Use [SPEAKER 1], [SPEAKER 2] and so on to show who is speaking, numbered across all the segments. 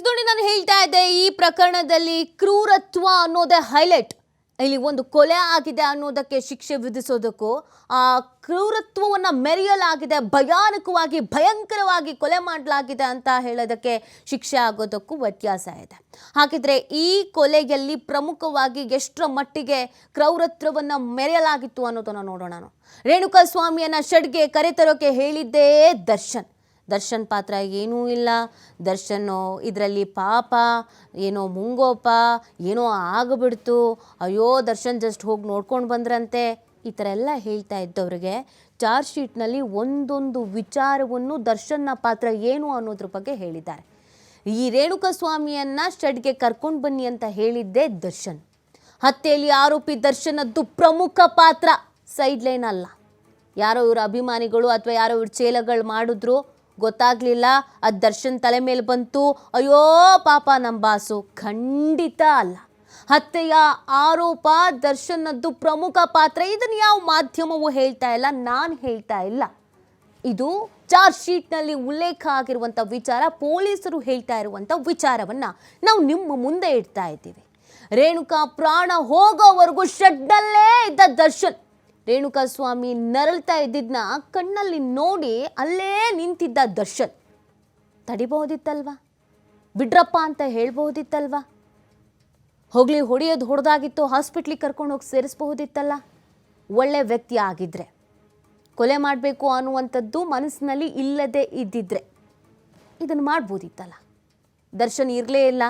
[SPEAKER 1] S ನಾನು ಹೇಳ್ತಾ ಇದ್ದೆ, ಈ ಪ್ರಕರಣದಲ್ಲಿ ಕ್ರೂರತ್ವ ಅನ್ನೋದೇ ಹೈಲೈಟ್. ಇಲ್ಲಿ ಒಂದು ಕೊಲೆ ಆಗಿದೆ ಅನ್ನೋದಕ್ಕೆ ಶಿಕ್ಷೆ ವಿಧಿಸೋದಕ್ಕೂ, ಆ ಕ್ರೂರತ್ವವನ್ನು ಮೆರೆಯಲಾಗಿದೆ, ಭಯಾನಕವಾಗಿ, ಭಯಂಕರವಾಗಿ ಕೊಲೆ ಮಾಡಲಾಗಿದೆ ಅಂತ ಹೇಳೋದಕ್ಕೆ ಶಿಕ್ಷೆ ಆಗೋದಕ್ಕೂ ವ್ಯತ್ಯಾಸ ಇದೆ. ಹಾಗಿದ್ರೆ ಈ ಕೊಲೆಯಲ್ಲಿ ಪ್ರಮುಖವಾಗಿ ಎಷ್ಟರ ಮಟ್ಟಿಗೆ ಕ್ರೌರತ್ವವನ್ನು ಮೆರೆಯಲಾಗಿತ್ತು ಅನ್ನೋದನ್ನ ನೋಡೋಣ. ರೇಣುಕಾ ಸ್ವಾಮಿಯನ್ನ ಶೆಡ್ಗೆ ಕರೆತರೋಕೆ ಹೇಳಿದ್ದೇ ದರ್ಶನ್. ದರ್ಶನ್ ಪಾತ್ರ ಏನೂ ಇಲ್ಲ. ದರ್ಶನ್ ಇದರಲ್ಲಿ ಪಾಪ, ಏನೋ ಮುಂಗೋಪ, ಏನೋ ಆಗಿಬಿಡ್ತು. ಅಯ್ಯೋ, ದರ್ಶನ್ ಜಸ್ಟ್ ಹೋಗಿ ನೋಡ್ಕೊಂಡು ಬಂದ್ರಂತೆ. ಈ ಥರ ಎಲ್ಲ ಹೇಳ್ತಾ ಇದ್ದವ್ರಿಗೆ ಚಾರ್ಜ್ ಶೀಟ್ನಲ್ಲಿ ಒಂದೊಂದು ವಿಚಾರವನ್ನು ದರ್ಶನ್ನ ಪಾತ್ರ ಏನು ಅನ್ನೋದ್ರ ಬಗ್ಗೆ ಹೇಳಿದ್ದಾರೆ. ಈ ರೇಣುಕಾ ಸ್ವಾಮಿಯನ್ನ ಶೆಡ್ಗೆ ಕರ್ಕೊಂಡು ಬನ್ನಿ ಅಂತ ಹೇಳಿದ್ದೇ ದರ್ಶನ್. ಹತ್ಯೆಯಲ್ಲಿ ಆರೋಪಿ ದರ್ಶನದ್ದು ಪ್ರಮುಖ ಪಾತ್ರ. ಸೈಡ್ ಲೈನ್ ಅಲ್ಲ. ಯಾರೋ ಇವ್ರ ಅಭಿಮಾನಿಗಳು ಅಥವಾ ಯಾರೋ ಇವ್ರ ಚೇಲಗಳು ಮಾಡಿದ್ರು ಗೊತ್ತಾಗ್ಲಿಲ್ಲ. ಆ ದರ್ಶನ್ ತಲೆ ಮೇಲೆ ಬಂತು. ಅಯ್ಯೋ, ಪಾಪ ನಮ್ಮ ಬಾಸು. ಖಂಡಿತ ಅಲ್ಲ. ಹತ್ಯೆಯ ಆರೋಪ ದರ್ಶನದ್ದು ಪ್ರಮುಖ ಪಾತ್ರ. ಇದನ್ನು ಯಾವ ಮಾಧ್ಯಮವೂ ಹೇಳ್ತಾ ಇಲ್ಲ, ನಾನು ಹೇಳ್ತಾ ಇಲ್ಲ. ಇದು ಚಾರ್ಜ್ ಶೀಟ್ನಲ್ಲಿ ಉಲ್ಲೇಖ ಆಗಿರುವಂಥ ವಿಚಾರ. ಪೊಲೀಸರು ಹೇಳ್ತಾ ಇರುವಂಥ ವಿಚಾರವನ್ನ ನಾವು ನಿಮ್ಮ ಮುಂದೆ ಇಡ್ತಾ ಇದ್ದೀವಿ. ರೇಣುಕಾ ಪ್ರಾಣ ಹೋಗೋವರೆಗೂ ಶೆಡ್ನಲ್ಲೇ ಇದ್ದ ದರ್ಶನ್. ರೇಣುಕಾ ಸ್ವಾಮಿ ನರಳ್ತಾ ಇದ್ದಿದ್ನ ಕಣ್ಣಲ್ಲಿ ನೋಡಿ ಅಲ್ಲೇ ನಿಂತಿದ್ದ ದರ್ಶನ್. ತಡಿಬಹುದಿತ್ತಲ್ವಾ? ಬಿಡ್ರಪ್ಪ ಅಂತ ಹೇಳ್ಬಹುದಿತ್ತಲ್ವಾ? ಹೋಗ್ಲಿ, ಹೊಡೆಯೋದು ಹೊಡೆದಾಗಿತ್ತು, ಹಾಸ್ಪಿಟ್ಲಿಗೆ ಕರ್ಕೊಂಡು ಹೋಗಿ ಸೇರಿಸಬಹುದಿತ್ತಲ್ಲ? ಒಳ್ಳೆ ವ್ಯಕ್ತಿ ಆಗಿದ್ರೆ. ಕೊಲೆ ಮಾಡಬೇಕು ಅನ್ನುವಂಥದ್ದು ಮನಸ್ಸಿನಲ್ಲಿ ಇಲ್ಲದೆ ಇದ್ದಿದ್ರೆ. ಇದನ್ನು ಮಾಡ್ಬೋದಿತ್ತಲ್ಲ? ದರ್ಶನ್ ಇರಲೇ ಇಲ್ಲ.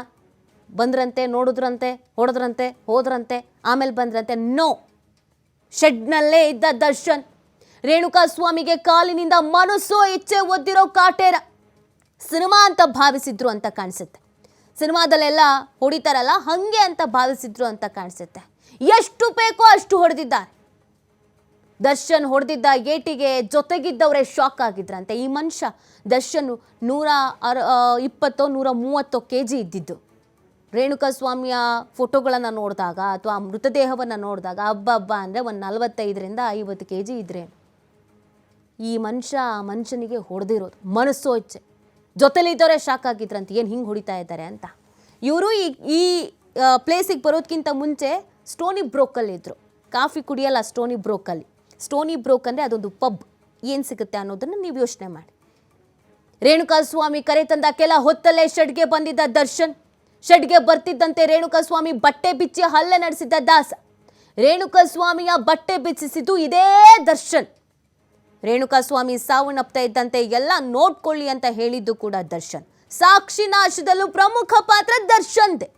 [SPEAKER 1] ಬಂದ್ರಂತೆ, ನೋಡಿದ್ರಂತೆ, ಹೊಡೆದ್ರಂತೆ, ಹೋದ್ರಂತೆ, ಆಮೇಲೆ ಬಂದ್ರಂತೆ, ನೋ! ಶೆಡ್ನಲ್ಲೇ ಇದ್ದ ದರ್ಶನ್. ರೇಣುಕಾ ಸ್ವಾಮಿಗೆ ಕಾಲಿನಿಂದ ಮನಸ್ಸು ಇಚ್ಛೆ ಒದ್ದಿರೋ ಕಾಟೇರ. ಸಿನಿಮಾ ಅಂತ ಭಾವಿಸಿದ್ರು ಅಂತ ಕಾಣಿಸುತ್ತೆ. ಸಿನಿಮಾದಲ್ಲೆಲ್ಲ ಹೊಡಿತಾರಲ್ಲ, ಹಂಗೆ ಅಂತ ಭಾವಿಸಿದ್ರು ಅಂತ ಕಾಣಿಸುತ್ತೆ. ಎಷ್ಟು ಬೇಕೋ ಅಷ್ಟು ಹೊಡೆದಿದ್ದಾರೆ. ದರ್ಶನ್ ಹೊಡೆದಿದ್ದ ಏಟಿಗೆ ಜೊತೆಗಿದ್ದವರೇ ಶಾಕ್ ಆಗಿದ್ರಂತೆ. ಈ ಮನುಷ್ಯ ದರ್ಶನ್ ನೂರ ಅರ ಇಪ್ಪತ್ತೋ, ನೂರ ಮೂವತ್ತೋ ಕೆ ಜಿ ಇದ್ದಿದ್ದು. ರೇಣುಕಾ ಸ್ವಾಮಿಯ ಫೋಟೋಗಳನ್ನು ನೋಡಿದಾಗ ಅಥವಾ ಮೃತದೇಹವನ್ನು ನೋಡಿದಾಗ ಹಬ್ಬ ಹಬ್ಬ ಅಂದರೆ ಒಂದು ನಲವತ್ತೈದರಿಂದ ಐವತ್ತು ಕೆ ಜಿ ಇದ್ರೆ ಈ ಮನುಷ್ಯ ಆ ಮನುಷ್ಯನಿಗೆ ಹೊಡೆದಿರೋದು, ಮನಸ್ಸು ಇಚ್ಛೆ ಜೊತೆಲಿದ್ದವರೇ ಶಾಕ್ ಆಗಿದ್ರಂತೆ, ಏನು ಹಿಂಗೆ ಹೊಡಿತಾ ಇದ್ದಾರೆ ಅಂತ. ಇವರು ಈ ಈ ಪ್ಲೇಸಿಗೆ ಬರೋದಕ್ಕಿಂತ ಮುಂಚೆ ಸ್ಟೋನಿ ಬ್ರೋಕಲ್ಲಿ ಇದ್ದರು ಕಾಫಿ ಕುಡಿಯಲ್ಲ ಸ್ಟೋನಿ ಬ್ರೋಕಲ್ಲಿ ಸ್ಟೋನಿ ಬ್ರೋಕ್ ಅಂದರೆ ಅದೊಂದು ಪಬ್. ಏನು ಸಿಗುತ್ತೆ ಅನ್ನೋದನ್ನು ನೀವು ಯೋಚನೆ ಮಾಡಿ. ರೇಣುಕಾ ಸ್ವಾಮಿ ಕರೆ ತಂದ ಕೆಲ ಹೊತ್ತಲ್ಲೇ ಶೆಡ್ಗೆ ಬಂದಿದ್ದ ದರ್ಶನ್. ಶೆಡ್ಗೆ ಬರ್ತಿದ್ದಂತೆ ರೇಣುಕಾ ಸ್ವಾಮಿ ಬಟ್ಟೆ ಬಿಚ್ಚಿ ಹಲ್ಲೆ ನಡೆಸಿದ್ದ ದಾಸ. ರೇಣುಕಾಸ್ವಾಮಿಯ ಬಟ್ಟೆ ಬಿಚ್ಚಿಸಿದ್ದು ಇದೇ ದರ್ಶನ್. ರೇಣುಕಾಸ್ವಾಮಿ ಸಾವನ್ನಪ್ತಾ ಇದ್ದಂತೆ ಎಲ್ಲ ನೋಡ್ಕೊಳ್ಳಿ ಅಂತ ಹೇಳಿದ್ದು ಕೂಡ ದರ್ಶನ್. ಸಾಕ್ಷಿ ನಾಶದಲ್ಲೂ ಪ್ರಮುಖ ಪಾತ್ರ ದರ್ಶನ್ದೆ.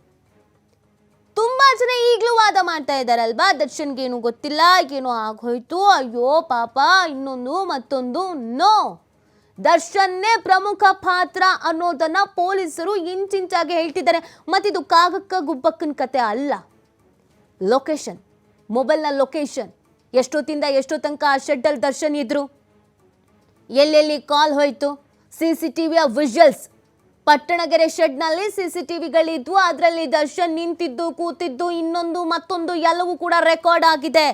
[SPEAKER 1] ತುಂಬಾ ಜನ ಈಗಲೂ ವಾದ ಮಾಡ್ತಾ ಇದ್ದಾರಲ್ವಾ? ದರ್ಶನ್ಗೇನು ಗೊತ್ತಿಲ್ಲ, ಏನೋ ಆಗೋಯ್ತು, ಅಯ್ಯೋ ಪಾಪ, ಇನ್ನೊಂದು, ಮತ್ತೊಂದು, ನೋ. ದರ್ಶನ್ನೇ ಪ್ರಮುಖ ಪಾತ್ರ ಅನ್ನೋದನ್ನ ಪೊಲೀಸರು ಇಂಚಿಂಚಾಗಿ ಹೇಳ್ತಿದ್ದಾರೆ. ಮತ್ತಿದು ಕಾಗಕ್ಕ ಗುಬ್ಬಕ್ಕನ ಕತೆ ಅಲ್ಲ. ಲೊಕೇಶನ್, ಮೊಬೈಲ್ನ ಲೊಕೇಶನ್. ಎಷ್ಟೊತ್ತಿಂದ ಎಷ್ಟೋ ತನಕ ಆ ಶೆಡ್ಡಲ್ಲಿ ದರ್ಶನ್ ಇದ್ರು? ಎಲ್ಲೆಲ್ಲಿ ಕಾಲ್ ಹೋಯ್ತು? ಸಿ ಸಿ ಟಿವಿಯ ವಿಜುವಲ್ಸ್. ಪಟ್ಟಣಗೆರೆ ಶೆಡ್ನಲ್ಲಿ ಸಿ ಸಿ ಟಿವಿಗಳಿದ್ವು ಅದರಲ್ಲಿ ದರ್ಶನ್ ನಿಂತಿದ್ದು, ಕೂತಿದ್ದು, ಇನ್ನೊಂದು, ಮತ್ತೊಂದು ಎಲ್ಲವೂ ಕೂಡ ರೆಕಾರ್ಡ್ ಆಗಿದೆ.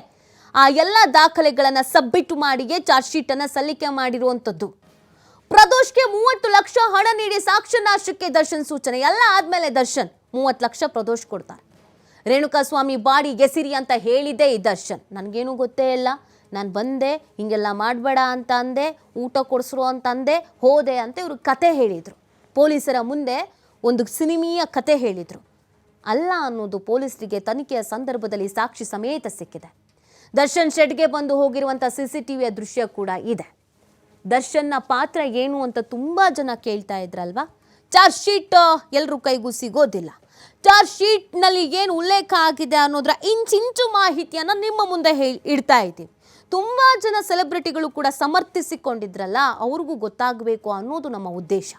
[SPEAKER 1] ಆ ಎಲ್ಲ ದಾಖಲೆಗಳನ್ನು ಸಬ್ಮಿಟ್ ಮಾಡಿಯೇ ಚಾರ್ಜ್ ಶೀಟನ್ನು ಸಲ್ಲಿಕೆ ಮಾಡಿರುವಂಥದ್ದು. ಪ್ರದೋಷ್ಗೆ ಮೂವತ್ತು ಲಕ್ಷ ಹಣ ನೀಡಿ ಸಾಕ್ಷ್ಯ ನಾಶಕ್ಕೆ ದರ್ಶನ್ ಸೂಚನೆ. ಎಲ್ಲ ಆದ್ಮೇಲೆ ದರ್ಶನ್, ಮೂವತ್ತು ಲಕ್ಷ ಪ್ರದೋಷ್ ಕೊಡ್ತಾರೆ. ರೇಣುಕಾ ಸ್ವಾಮಿ ಬಾಡಿ ಗೆಸಿರಿ ಅಂತ ಹೇಳಿದೆ ಈ ದರ್ಶನ್. ನನಗೇನು ಗೊತ್ತೇ ಇಲ್ಲ. ನಾನು ಬಂದೆ, ಹಿಂಗೆಲ್ಲ ಮಾಡಬೇಡ ಅಂತ ಅಂದೆ, ಊಟ ಕೊಡಿಸ್ರು ಅಂತ ಅಂದೆ, ಹೋದೆ ಅಂತ ಇವರು ಕತೆ ಹೇಳಿದರು. ಪೊಲೀಸರ ಮುಂದೆ ಒಂದು ಸಿನಿಮೀಯ ಕತೆ ಹೇಳಿದರು. ಅಲ್ಲ ಅನ್ನೋದು ಪೊಲೀಸರಿಗೆ ತನಿಖೆಯ ಸಂದರ್ಭದಲ್ಲಿ ಸಾಕ್ಷಿ ಸಮೇತ ಸಿಕ್ಕಿದೆ. ದರ್ಶನ್ ಶೆಡ್ಗೆ ಬಂದು ಹೋಗಿರುವಂಥ ಸಿ ಸಿ ಟಿವಿಯ ದೃಶ್ಯ ಕೂಡ ಇದೆ. ದರ್ಶನ್ನ ಪಾತ್ರ ಏನು ಅಂತ ತುಂಬ ಜನ ಕೇಳ್ತಾ ಇದ್ರಲ್ವಾ? ಚಾರ್ಜ್ ಶೀಟ್ ಎಲ್ಲರೂ ಕೈಗೂ ಸಿಗೋದಿಲ್ಲ. ಚಾರ್ಜ್ ಶೀಟ್ನಲ್ಲಿ ಏನು ಉಲ್ಲೇಖ ಆಗಿದೆ ಅನ್ನೋದ್ರ ಇಂಚಿಂಚು ಮಾಹಿತಿಯನ್ನು ನಿಮ್ಮ ಮುಂದೆ ಹೇ ಇಡ್ತಾ ಇದ್ದೀವಿ ತುಂಬ ಜನ ಸೆಲೆಬ್ರಿಟಿಗಳು ಕೂಡ ಸಮರ್ಥಿಸಿಕೊಂಡಿದ್ರಲ್ಲ, ಅವ್ರಿಗೂ ಗೊತ್ತಾಗಬೇಕು ಅನ್ನೋದು ನಮ್ಮ ಉದ್ದೇಶ.